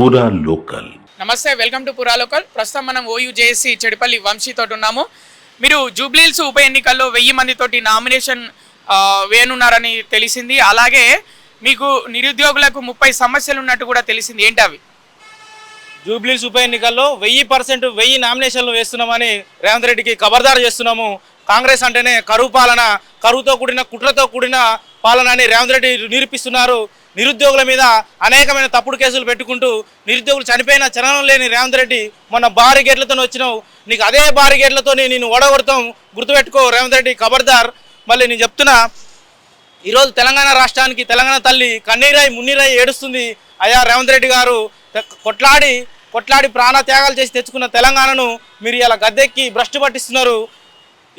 పూరా లోకల్ నమస్తే welcome to పురా లోకల్ ప్రస్తుతం మనం ఓయూ జేఎస్సీ చెడిపల్లి వంశీతో ఉన్నాము. మీరు జూబ్లీల్స్ ఉప ఎన్నికల్లో వెయ్యి మందితోటి నామినేషన్ వేయనున్నారని తెలిసింది. అలాగే మీకు నిరుద్యోగులకు ముప్పై సమస్యలు ఉన్నట్టు కూడా తెలిసింది. ఏంటి అవి? జూబ్లీస్ ఉప ఎన్నికల్లో వెయ్యి పర్సెంట్ వెయ్యి నామినేషన్లు వేస్తున్నామని రేవంత్ రెడ్డికి ఖబర్దారు చేస్తున్నాము. కాంగ్రెస్ అంటేనే కరువు పాలన కరువుతో కూడిన కుట్రతో కూడిన పాలన అని రేవంత్ రెడ్డి నిరూపిస్తున్నారు. నిరుద్యోగుల మీద అనేకమైన తప్పుడు కేసులు పెట్టుకుంటూ నిరుద్యోగులు చనిపోయిన చలనం లేని రేవంత్ రెడ్డి మొన్న భారీ గేట్లతో వచ్చినావు. నీకు అదే భారీ గేట్లతోనే నేను ఓడగొడతాం. గుర్తుపెట్టుకో రేవంత్ రెడ్డి ఖబర్దార్. మళ్ళీ నేను చెప్తున్నా ఈరోజు తెలంగాణ రాష్ట్రానికి తెలంగాణ తల్లి కన్నీరాయి మున్నీరాయి ఏడుస్తుంది అయ్యా రేవంత్ రెడ్డి గారు. కొట్లాడి కొట్లాడి ప్రాణ త్యాగాలు చేసి తెచ్చుకున్న తెలంగాణను మీరు ఇలా గద్దెక్కి భ్రష్టు పట్టిస్తున్నారు.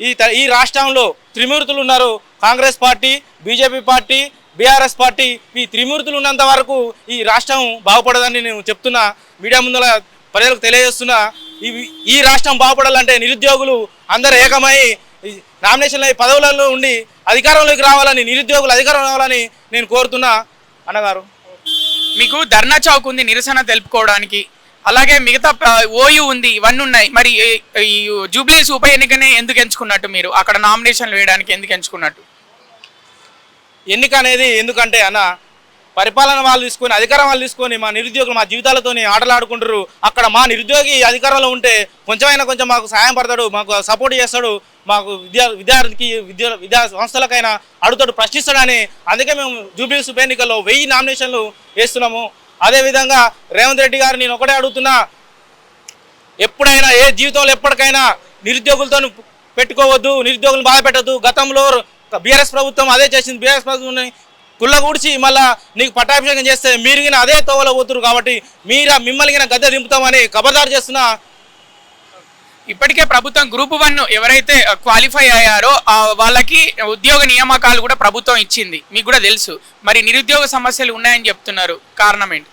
ఈ త- ఈ రాష్ట్రంలో త్రిమూర్తులు ఉన్నారు. Congress party BJP party BRS party ఈ త్రిమూర్తులు ఉన్నంత వరకు ఈ రాష్ట్రం బాగుపడదని నేను చెప్తున్నా. మీడియా ముందర ప్రజలకు తెలియజేస్తున్నా. ఈ ఈ రాష్ట్రం బాగుపడాలంటే నిరుద్యోగులు అందరూ ఏకమై ఈ నామినేషన్ల పదవులలో ఉండి అధికారంలోకి రావాలని నిరుద్యోగులు అధికారం రావాలని నేను కోరుతున్నా. అన్నగారు. మీకు ధర్నా చౌక్ ఉంది నిరసన తెలుపుకోవడానికి. అలాగే మిగతా ఓయూ ఉంది ఇవన్నీ ఉన్నాయి. మరి ఈ- ఈ జూబ్లీస్ ఉప ఎన్నికనే ఎందుకు ఎంచుకున్నట్టు మీరు? అక్కడ నామినేషన్లు వేయడానికి ఎందుకు ఎంచుకున్నట్టు? ఎన్నిక అనేది ఎందుకంటే అన్న పరిపాలన వాళ్ళు తీసుకొని అధికారం వాళ్ళు తీసుకొని మా నిరుద్యోగులు మా జీవితాలతోనే ఆటలాడుకుంటారు అక్కడ మా నిరుద్యోగి అధికారంలో ఉంటే కొంచెమైనా కొంచెం మాకు సాయం పడతాడు మాకు సపోర్ట్ చేస్తాడు మాకు విద్యా విద్యార్థికి విద్యా విద్యా సంస్థలకైనా అడుగుతాడు ప్రశ్నిస్తాడని అందుకే మేము జూబ్లీ ఉప ఎన్నికల్లో వెయ్యి నామినేషన్లు వేస్తున్నాము. అదేవిధంగా రేవంత్ రెడ్డి గారు నేను ఒకటే అడుగుతున్నా ఎప్పుడైనా ఏ జీవితంలో ఎప్పటికైనా నిరుద్యోగులతో పెట్టుకోవద్దు నిరుద్యోగులు బాధ పెట్టద్దు గతంలో బీఆర్ఎస్ ప్రభుత్వం అదే చేసింది బీఆర్ఎస్ ప్రభుత్వం కుళ్ళగూడ్చి మళ్ళా నీకు పట్టాభిషేకం చేస్తే మీరు అదే తోవలో పోతురు కాబట్టి మీరు మిమ్మల్ని గద్దె దింపుతామని ఖబర్దారు చేస్తున్నా ఇప్పటికే ప్రభుత్వం గ్రూప్ వన్ ఎవరైతే క్వాలిఫై అయ్యారో వాళ్ళకి ఉద్యోగ నియామకాలు కూడా ప్రభుత్వం ఇచ్చింది. మీకు కూడా తెలుసు. మరి నిరుద్యోగ సమస్యలు ఉన్నాయని చెప్తున్నారు. కారణం ఏంటి?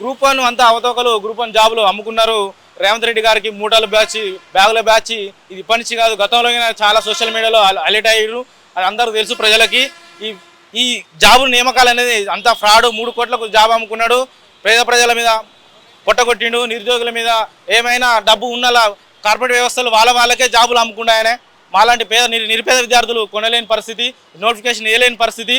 గ్రూప్ వన్ అంతా అవతోకలు గ్రూప్ వన్ జాబులు అమ్ముకున్నారు. రేవంత్ రెడ్డి గారికి మూటలు బ్యాచ్ బ్యాగుల బ్యాచ్ ఇది పనిచి కాదు గతంలో చాలా సోషల్ మీడియాలో అలర్ట్ అయ్యారు. అది అందరూ తెలుసు ప్రజలకి. ఈ ఈ జాబుల నియామకాలు అనేది అంతా ఫ్రాడ్ మూడు కోట్లకు జాబ్ అమ్ముకున్నాడు. పేద ప్రజల మీద పొట్టగొట్టిండు నిరుద్యోగుల మీద ఏమైనా డబ్బు ఉన్నలా కార్పొరేట్ వ్యవస్థలు వాళ్ళ వాళ్ళకే జాబులు అమ్ముకున్నాయనే మాలాంటి పేద నిరుపేద విద్యార్థులు కొనలేని పరిస్థితి నోటిఫికేషన్ వేయలేని పరిస్థితి.